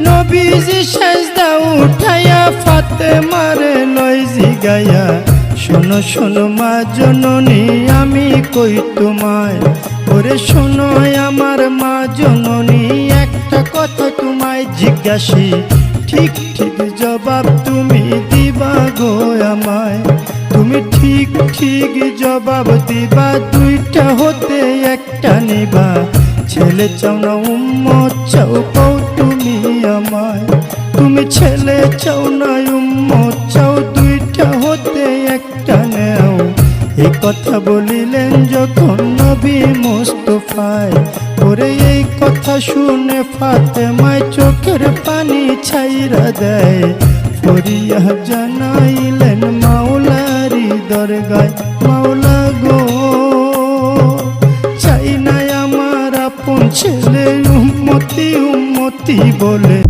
নবীজি সাজদা উঠাইয়া ফাতে মারে লই জিগাইয়া শোনো শোনো মা জননী, আমি কই তোমায়? ওরে শোনো, আমার মা জননী, একটা কথা তোমায় জিজ্ঞাসি, ঠিক ঠিক জবাব তুমি দিবা গো আমায়? তুমি ঠিক ঠিক জবাব দিবা, দুইটা হতে একটা নিবা। ছেলে চাও না, উম্মত চাও তুমি আমায়। তুমি ছেলে চাও না চাও দুইটা হতে একটা নেও। এই কথা বলিলেন যখন নবী মোস্তফায়। ওরে এই কথা শুনে ফাতে ফাতেমায় চোখের পানি ছাইরা দেয়। ফরিয়া জানাইলেন মাওলারি দরগায়, মাওলা গো। চাই না আমার আপন ছেলে, উম্মতি উম্মতি বলে।